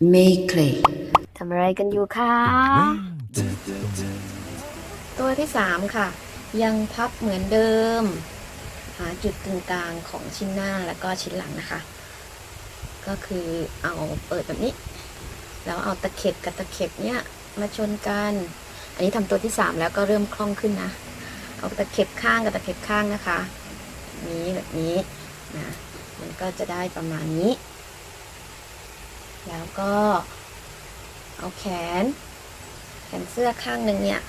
Makeley ทำอะไรกันอยู่คะตัวที่สามค่ะ ยังพับเหมือนเดิม หาจุดตรงกลางของชิ้นหน้าแล้วก็ชิ้นหลังนะคะ ก็คือเอาเปิดแบบนี้ แล้วเอาตะเข็บกับตะเข็บเนี่ยมาชนกัน อันนี้ทำตัวที่สามแล้วก็เริ่มคล่องขึ้นนะ เอาตะเข็บข้างกับตะเข็บข้างนะคะ นี้แบบนี้นะ มันก็จะได้ประมาณนี้ แล้วก็เอาแขน แขนเสื้อข้างหนึ่งเนี่ย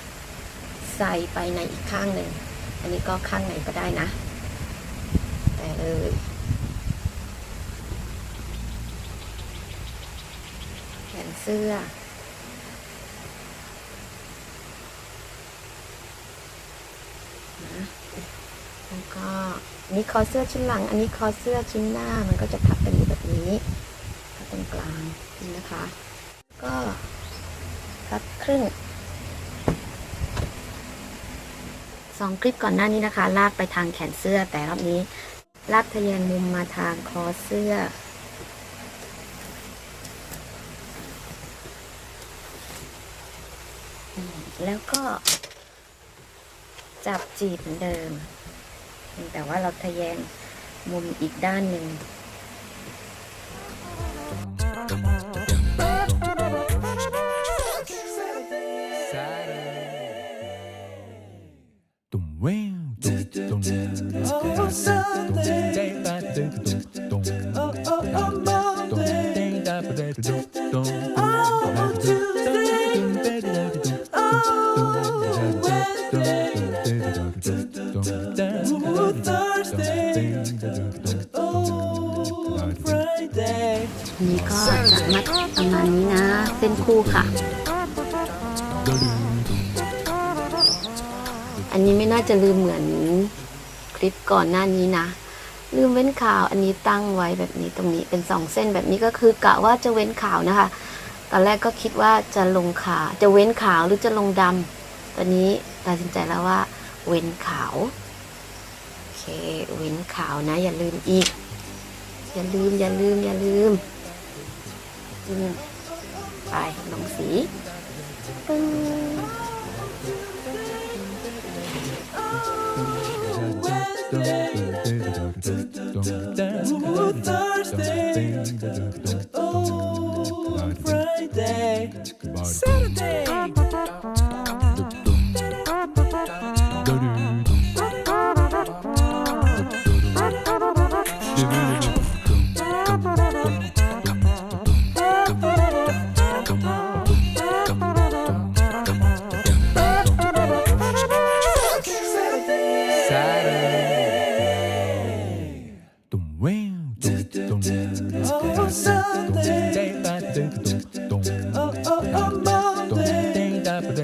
ใส่ไปในอีกข้างหนึ่ง อันนี้ก็ข้างไหนก็ได้นะ แต่เลยแขนเสื้อนะแล้วก็อันนี้คอเสื้อชิ้นหลัง อันนี้คอเสื้อชิ้นหน้ามันก็จะทับกันอยู่แบบนี้ รงกลางนี่นะคะ ก็พับครึ่งสองคลิปก่อนหน้านี้นะคะ ลากไปทางแขนเสื้อแต่รอบนี้ ลากทะแยงมุมมาทางคอเสื้อ แล้วก็จับจีบเหมือนเดิม แต่ว่าเราทะแยงมุมอีกด้านหนึ่ง Oh, ทีนี่ก็จะมัดประมาณนี้นะ เส้นคู่ค่ะ อันนี้ไม่น่าจะลืมเหมือนคลิปก่อนหน้านี้นะลืมเว้นขาวอันนี้ตั้งไว้แบบนี้ตรงนี้เป็นสองเส้นแบบนี้ก็คือกะว่าจะเว้นขาวนะคะ ตอนแรกก็คิดว่าจะลงขาวจะเว้นขาวหรือจะลงดำตอนนี้ตัดสินใจแล้วว่า เว้นขาวโอเคเว้นขาวนะ อย่าลืมอีก อย่าลืม อย่าลืม อย่าลืมอืมไปลงสีปึ้ง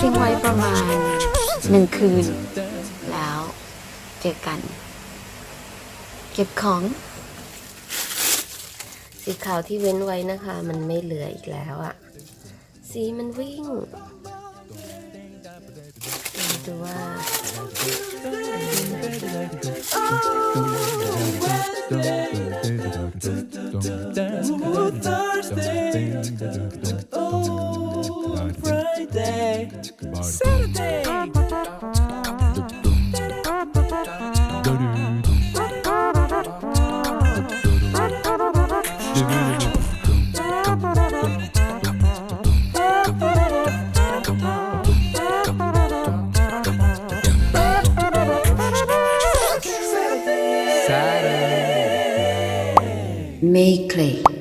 ทิ้งไว้ประมาณหนึ่งคืน แล้วเจอกัน เก็บของ สีขาวที่เว้นไว้นะคะ มันไม่เหลืออีกแล้วอะสีมันวิ่งดูว่า Oh, Make Clay.